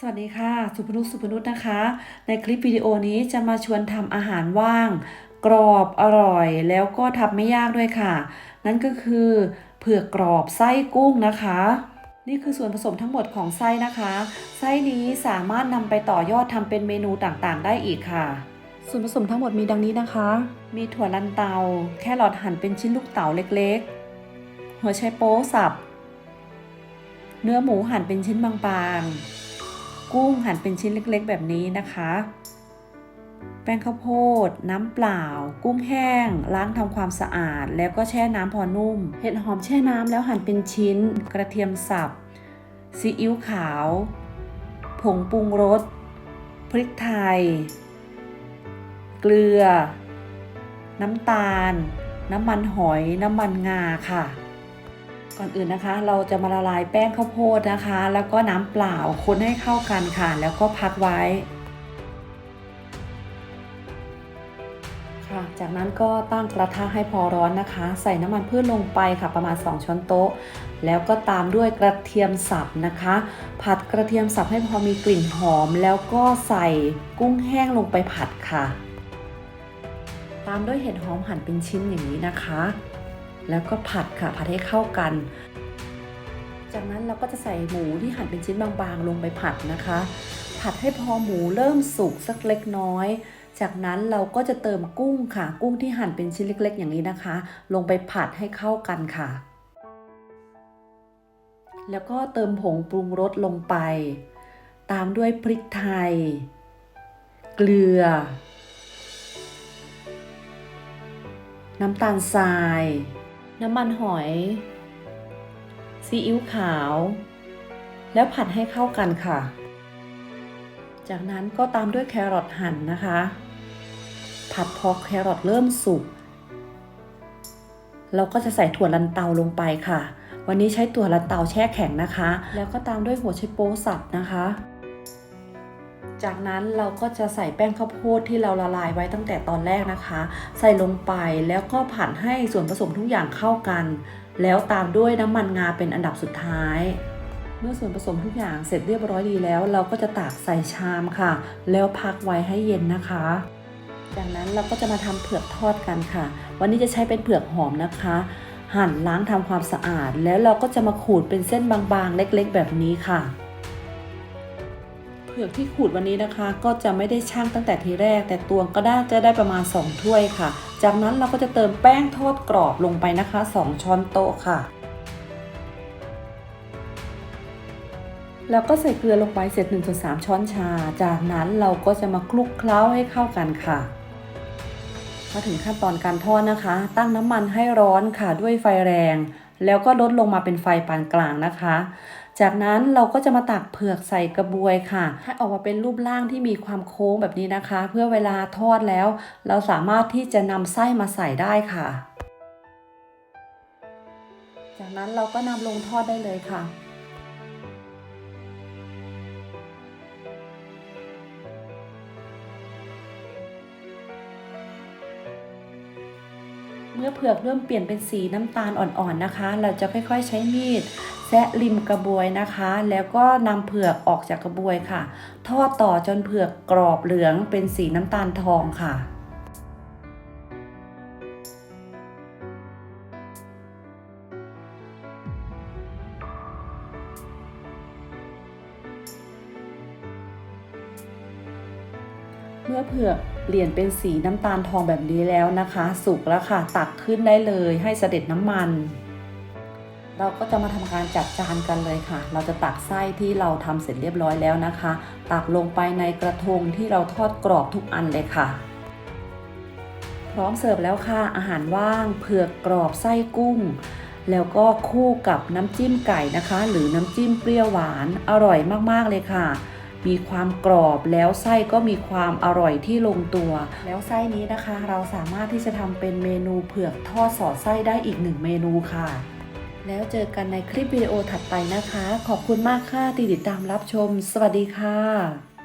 สวัสดีค่ะ สุพนุชสุพนุชนะคะ ในคลิปวิดีโอนี้จะมาชวนทำอาหารว่าง กรอบอร่อย แล้วก็ทำไม่ยากด้วยค่ะ นั่นก็คือเผือกกรอบไส้กุ้งนะคะ นี่คือส่วนผสมทั้งหมดของไส้นะคะ ไส้นี้สามารถนำไปต่อยอดทำเป็นเมนูต่างๆ ได้อีกค่ะ ส่วนผสมทั้งหมดมีดังนี้นะคะ มีถั่วลันเตา แครอทหั่นเป็นชิ้นลูกเต๋าเล็กๆ หัวไชโป๊สับ เนื้อหมูหั่นเป็นชิ้นบางๆ กุ้งหั่นเป็นชิ้นเล็กๆ แบบนี้นะคะ แป้งข้าวโพด น้ำเปล่า กุ้งแห้ง ล้างทำความสะอาด แล้วก็แช่น้ำพอนุ่ม เห็ดหอมแช่น้ำแล้วหั่นเป็นชิ้น กระเทียมสับ ซีอิ๊วขาว ผงปรุงรส พริกไทย เกลือ น้ำตาล น้ำมันหอย น้ำมันงาค่ะ ก่อนอื่นนะคะ เราจะมาละลายแป้งข้าวโพดนะคะ แล้วก็น้ำเปล่าคนให้เข้ากันค่ะ แล้วก็พักไว้ค่ะ จากนั้นก็ตั้งกระทะให้พอร้อนนะคะ ใส่น้ำมันพืชลงไปค่ะประมาณ 2 ช้อนโต๊ะ แล้วก็ตามด้วยกระเทียมสับนะคะ ผัดกระเทียมสับให้พอมีกลิ่นหอม แล้วก็ใส่กุ้งแห้งลงไปผัดค่ะ ตามด้วยเห็ดหอมหั่นเป็นชิ้นอย่างนี้นะคะ แล้วก็ผัดค่ะผัดให้เข้ากัน จากนั้นเราก็จะใส่หมูที่หั่นเป็นชิ้นบางๆ ลงไปผัดนะคะ ผัดให้พอหมูเริ่มสุกสักเล็กน้อย จากนั้นเราก็จะเติมกุ้งค่ะ กุ้งที่หั่นเป็นชิ้นเล็ก ๆ อย่างนี้นะคะ ลงไปผัดให้เข้ากันค่ะ แล้วก็เติมผงปรุงรสลงไป ตามด้วยพริกไทย เกลือน้ำตาลทราย น้ำมันหอย ซีอิ๊วขาว แล้วผัดให้เข้ากันค่ะ จากนั้นก็ตามด้วยแครอทหั่นนะคะ ผัดพอแครอทเริ่มสุก เราก็จะใส่ถั่วลันเตาลงไปค่ะ วันนี้ใช้ถั่วลันเตาแช่แข็งนะคะ แล้วก็ตามด้วยหัวไชโป๊สับนะคะ จากนั้นเราก็จะใส่แป้งข้าวโพดที่เราละลายไว้ตั้งแต่ตอนแรกนะคะ ใส่ลงไปแล้วก็ผัดให้ส่วนผสมทุกอย่างเข้ากัน แล้วตามด้วยน้ำมันงาเป็นอันดับสุดท้าย เมื่อส่วนผสมทุกอย่างเสร็จเรียบร้อยดีแล้ว เราก็จะตากใส่ชามค่ะ แล้วพักไว้ให้เย็นนะคะ จากนั้นเราก็จะมาทำเผือกทอดกันค่ะ วันนี้จะใช้เป็นเผือกหอมนะคะ หั่นล้างทำความสะอาด แล้วเราก็จะมาขูดเป็นเส้นบางๆ เล็กๆ แบบนี้ค่ะ ผือกที่ขูดวันนี้นะคะ ก็จะไม่ได้ช่างตั้งแต่ทีแรก แต่ตวงก็ได้จะได้ประมาณ 2 ถ้วยค่ะ จากนั้นเราก็จะเติมแป้งทอดกรอบลงไปนะคะ 2 ช้อนโต๊ะค่ะ แล้วก็ใส่เกลือลงไปเสร็จ1-3ช้อนชา จากนั้นเราก็จะมาคลุกเคล้าให้เข้ากันค่ะมาถึงขั้นตอนการทอดนะคะ ตั้งน้ำมันให้ร้อนค่ะด้วยไฟแรง แล้วก็ลดลงมาเป็นไฟปานกลางนะคะ จากนั้นเราก็จะมาตักเผือกใส่กระบวยค่ะ ให้ออกมาเป็นรูปร่างที่มีความโค้งแบบนี้นะคะ เพื่อเวลาทอดแล้ว เราสามารถที่จะนำไส้มาใส่ได้ค่ะ จากนั้นเราก็นำลงทอดได้เลยค่ะ เมื่อเผือกเริ่มเปลี่ยนเป็นสีน้ำตาลอ่อนๆนะคะ เราจะค่อยๆใช้มีดแซะริมกระบวยนะคะ แล้วก็นำเผือกออกจากกระบวยค่ะ ทอดต่อจนเผือกกรอบเหลืองเป็นสีน้ำตาลทองค่ะเมื่อเผือก เปลี่ยนเป็นสีน้ำตาลทองแบบนี้แล้วนะคะ สุกแล้วค่ะ ตักขึ้นได้เลยให้เสด็จน้ำมัน เราก็จะมาทำการจัดจานกันเลยค่ะ เราจะตักไส้ที่เราทำเสร็จเรียบร้อยแล้วนะคะ ตักลงไปในกระทงที่เราทอดกรอบทุกอันเลยค่ะ พร้อมเสิร์ฟแล้วค่ะ อาหารว่างเผือกกรอบไส้กุ้งแล้วก็คู่กับน้ำจิ้มไก่นะคะ หรือน้ำจิ้มเปรี้ยวหวานอร่อยมาก ๆ เลยค่ะ มีความกรอบแล้วไส้ก็มีความอร่อยที่ลงตัว แล้วไส้นี้นะคะ เราสามารถที่จะทำเป็นเมนูเผือกทอดสอดไส้ได้อีกหนึ่งเมนูค่ะ แล้วเจอกันในคลิปวิดีโอถัดไปนะคะ ขอบคุณมากค่ะที่ติดตามรับชม สวัสดีค่ะ